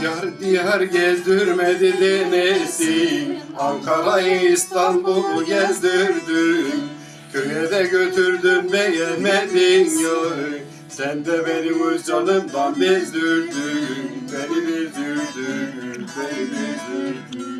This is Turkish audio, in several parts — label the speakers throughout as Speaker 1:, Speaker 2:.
Speaker 1: Diyar diyar gezdirmedi demesin. Ankara'yı İstanbul'u gezdirdin. Köye de götürdün beğenmedin ya Sen de beni öz canımdan bezdirdin. Beni bezdirdin, beni bezdirdin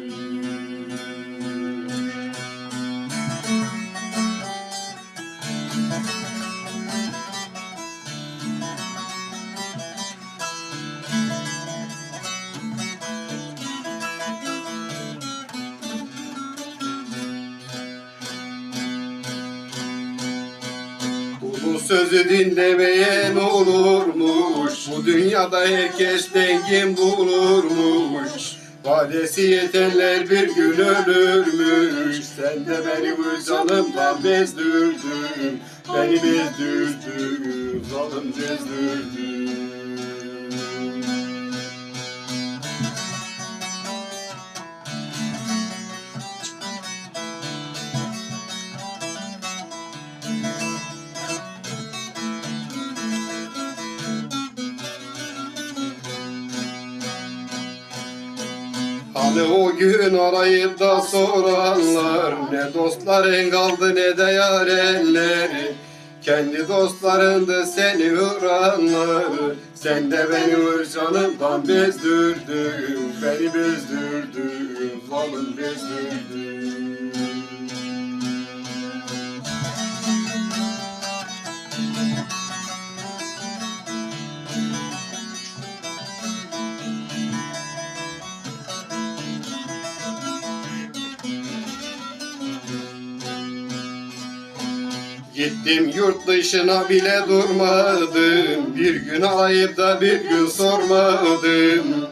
Speaker 1: sözü dinlemeyen olurmuş? Bu dünyada herkes dengin bulurmuş. Vadesi yetenler bir gün ölürmüş. Sen de beni bu canımdan bezdirdin. Beni bezdirdin, zalim bezdirdin Hani o gün arayıp da soranlar Ne dostların kaldı ne de yarenler Kendi dostlarındı seni vuranlar. Sen de beni vur canımdan bezdirdin Beni bezdirdin, zalim bezdirdin Gittim yurt dışına bile durmadım. Bir gün arayıp da bir gün sormadım.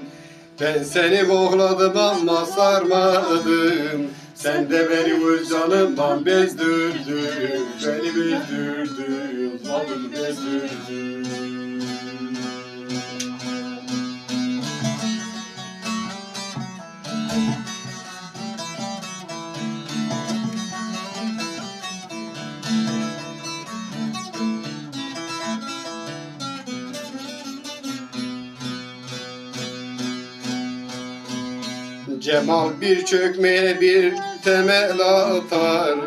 Speaker 1: Ben seni boğladım ama sarmadım. Sen de beni vur canımdan bezdirdin Beni bezdirdin, zalim bezdirdin Cemal bir çökmeye bir temel atar.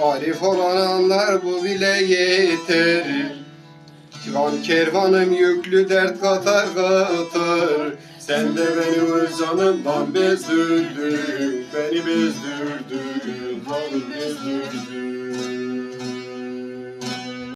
Speaker 1: Arif olan anlar bu bile yeter. Can kervanım yüklü dert katar katar. Sen de beni öz canımdan bezdirdin. Beni bezdirdin, zalim bezdirdin